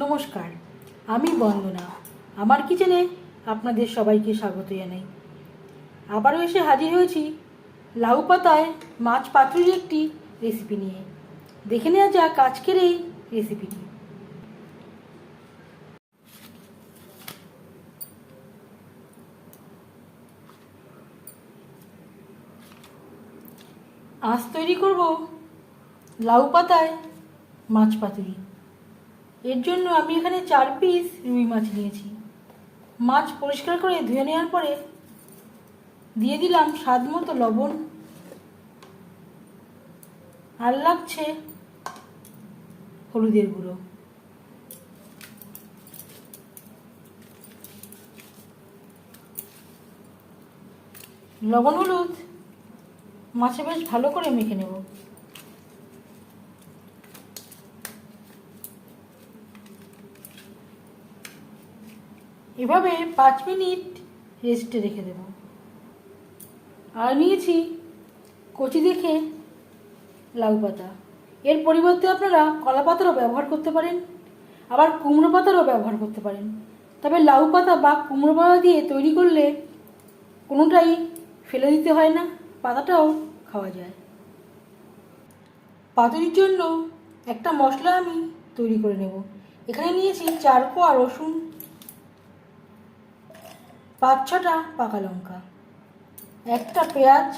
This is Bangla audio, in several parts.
নমস্কার, আমি বন্দনা। আমার কিচেনে আপনাদের সবাইকে স্বাগত জানাই। আবারও এসে হাজির হয়েছি লাউ পাতায় মাছ পাতুরির একটি রেসিপি নিয়ে। দেখে নেওয়া যাক আজকের এই রেসিপিটি আজ তৈরি করব লাউ পাতায় মাছ পাতুরি। এর জন্য আমি এখানে চার পিস রুই মাছ নিয়েছি। মাছ পরিষ্কার করে ধুয়ে নেওয়ার পরে দিয়ে দিলাম স্বাদ মতো লবণ। আর লাগছে হলুদের গুঁড়ো। লবণ হলুদ মাছে বেশ ভালো করে মেখে নেব। এভাবে পাঁচ মিনিট রেস্টে রেখে দেব। আর নিয়েছি কচি দেখে লাউ পাতা। এর পরিবর্তে আপনারা কলা পাতারও ব্যবহার করতে পারেন, আবার কুমড়ো পাতারও ব্যবহার করতে পারেন। তবে লাউ পাতা বা কুমড়ো পাতা দিয়ে তৈরি করলে কোনোটাই ফেলে দিতে হয় না, পাতাটাও খাওয়া যায়। পাতুরির জন্য একটা মশলা আমি তৈরি করে নেব। এখানে নিয়েছি চার কোয়া রসুন পাঁচ ছটা পাকা লঙ্কা, একটা পেঁয়াজ,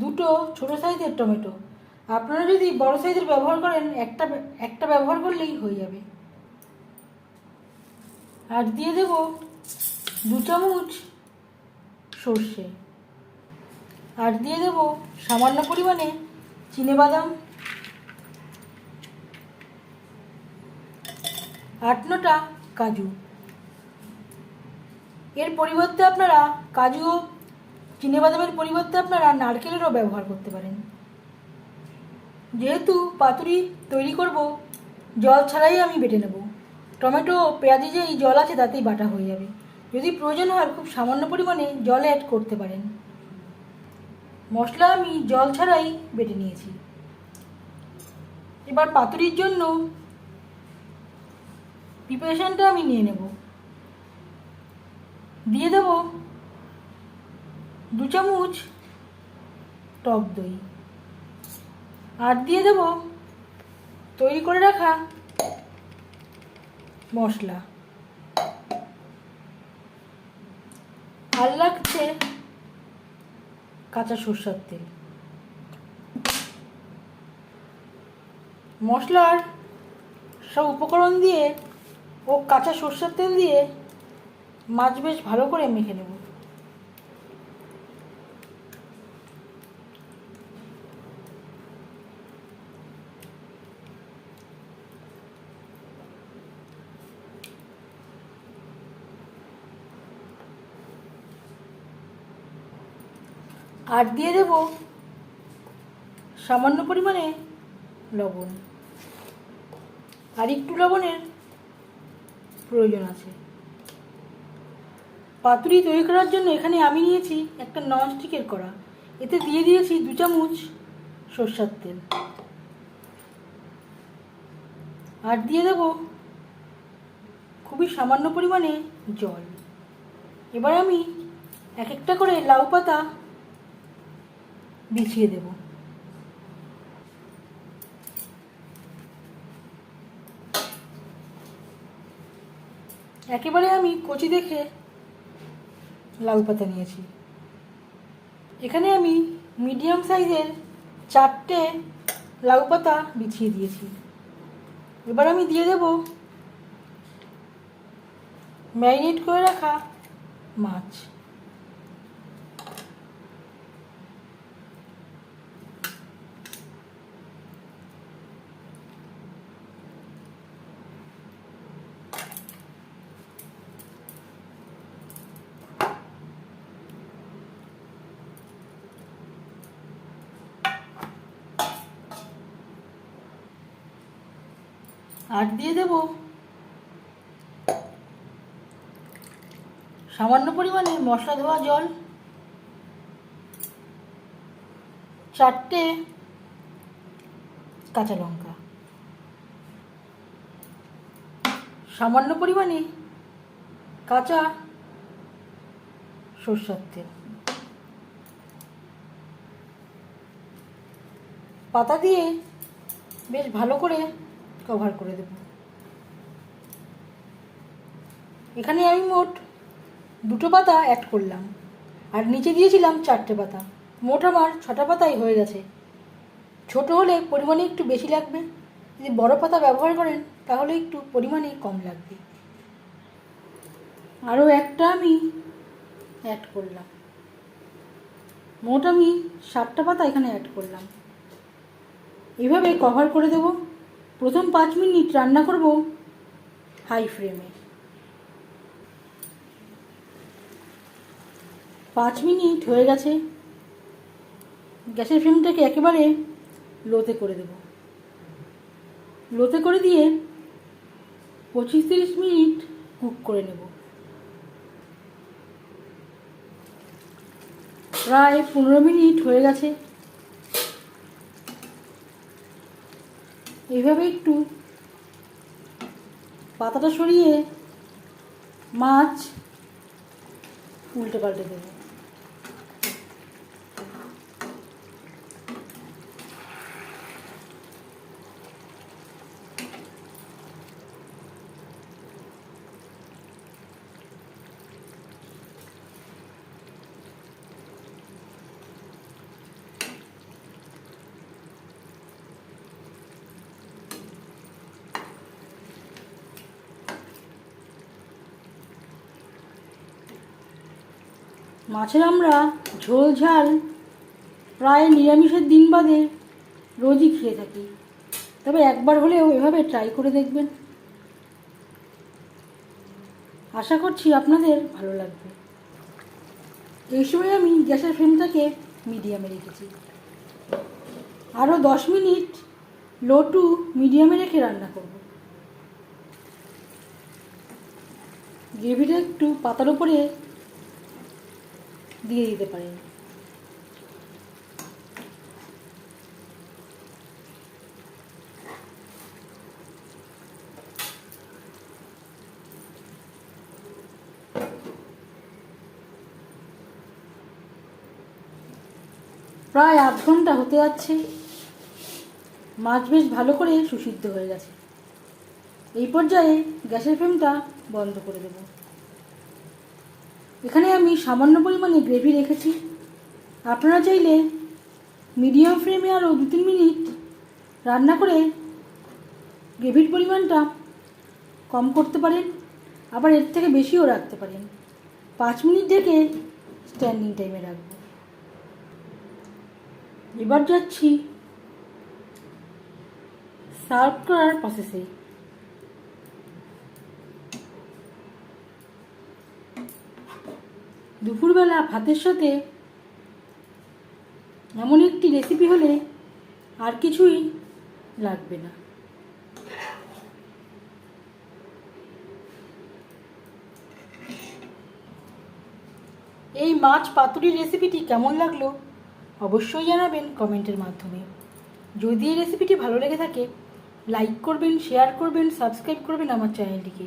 দুটো ছোটো সাইজের টমেটো। আপনারা যদি বড় সাইজের ব্যবহার করেন, একটা একটা ব্যবহার করলেই হয়ে যাবে। আর দিয়ে দেব দু চামচ সর্ষে। আর দিয়ে দেব সামান্য পরিমাণে বাদাম আট নটা কাজু। এর পরিবর্তে আপনারা কাজু ও বাদামের পরিবর্তে আপনারা নারকেলেরও ব্যবহার করতে পারেন। যেহেতু পাতুরি তৈরি করব, জল ছাড়াই আমি বেটে নেব। টমেটো পেঁয়াজে যে এই জল আছে তাতেই বাটা হয়ে যাবে। যদি প্রয়োজন হয় খুব সামান্য পরিমাণে জল অ্যাড করতে পারেন। মশলা আমি জল ছাড়াই বেটে নিয়েছি। এবার পাতুরির জন্য প্রিপারেশানটা আমি নিয়ে নেব। দিয়ে দেব। দু চামচ টক দই। আর দিয়ে দেব তৈরি করে রাখা মশলা। আর লাগছে কাঁচা সরষের তেল। মশলার সব উপকরণ দিয়ে ও কাঁচা সরষের তেল দিয়ে মাছ বেশ ভালো করে মেখে নেব। আর দিয়ে দেব সামান্য পরিমাণে লবণ। আর একটু লবণের প্রয়োজন আছে। পাতুরি তৈরি করার জন্য এখানে আমি নিয়েছি একটা ননস্টিকের কড়া। এতে দিয়ে দিয়েছি দু চামচ সর্ষার তেল। আর দিয়ে দেব খুবই সামান্য পরিমাণে জল। এবার আমি এক একটা করে লাউ পাতা বিছিয়ে দেব। একেবারে আমি কচি দেখে লাউ পাতা নিয়েছি। এখানে আমি মিডিয়াম সাইজের চারটে লাউ পাতা বিছিয়ে দিয়েছি। এবার আমি দিয়ে দেব ম্যারিনেট করে রাখা মাছ। আর দিয়ে দেব। সামান্য পরিমাণে মশলা ধোয়া জল। চারটে কাঁচা লঙ্কা। সামান্য পরিমাণে কাঁচা সর্ষার তেল। পাতা দিয়ে বেশ ভালো করে কভার করে দেব। এখানে আমি মোট দুটো পাতা অ্যাড করলাম। আর নিচে দিয়েছিলাম চারটে পাতা। মোট আমার ছটা পাতাই হয়ে গেছে। ছোট হলে পরিমাণে একটু বেশি লাগবে। যদি বড় পাতা ব্যবহার করেন, তাহলে একটু পরিমাণে কম লাগবে। আরও একটা আমি অ্যাড করলাম। মোট আমি সাতটা পাতা এখানে অ্যাড করলাম। এভাবে কভার করে দেব। প্রথম পাঁচ মিনিট রান্না করব হাই ফ্লেমে। পাঁচ মিনিট হয়ে গেছে। গ্যাসের ফ্লেমটাকে একেবারে লোতে করে দেব। লোতে করে দিয়ে পঁচিশ তিরিশ মিনিট কুক করে নেব। প্রায় পনেরো মিনিট হয়ে গেছে। এইভাবে একটু পাতাটা সরিয়ে মাছ উল্টে পাল্টে দেবো। মাছের আমরা ঝোল, ঝাল প্রায় নিরামিষের দিন বাদে রোজই খেয়ে থাকি। তবে একবার হলেও এভাবে ট্রাই করে দেখবেন। আশা করছি আপনাদের ভালো লাগবে। এই সময় আমি গ্যাসের ফ্লেমটাকে মিডিয়ামে রেখেছি। আরও দশ মিনিট লো টু মিডিয়ামে রেখে রান্না করব। গ্রেভিটা একটু পাতার উপরে দিয়ে দিতে পারেন। প্রায় আধ ঘণ্টা হতে যাচ্ছে। মাছ বেশ ভালো করে সুসিদ্ধ হয়ে গেছে। এই পর্যায়ে গ্যাসের ফ্লেমটা বন্ধ করে দেবো। এখানে আমি সামান্য পরিমাণে গ্রেভি রেখেছি। আপনারা চাইলে মিডিয়াম ফ্লেমে আরও দু তিন মিনিট রান্না করে গ্রেভির পরিমাণটা কম করতে পারেন, আবার এর থেকে বেশিও রাখতে পারেন। পাঁচ মিনিট থেকে স্ট্যান্ডিং টাইমে রাখব। এবার যাচ্ছি সার্ভ করার প্রসেসে দুপুরবেলা ভাতের সাথে এমন একটি রেসিপি হলে আর কিছুই লাগবে না। এই মাছ পাতুরির রেসিপিটি কেমন লাগল অবশ্যই জানাবেন কমেন্টের মাধ্যমে। যদি এই রেসিপিটি ভালো লেগে থাকে লাইক করবেন শেয়ার করবেন সাবস্ক্রাইব করবেন আমার চ্যানেলটিকে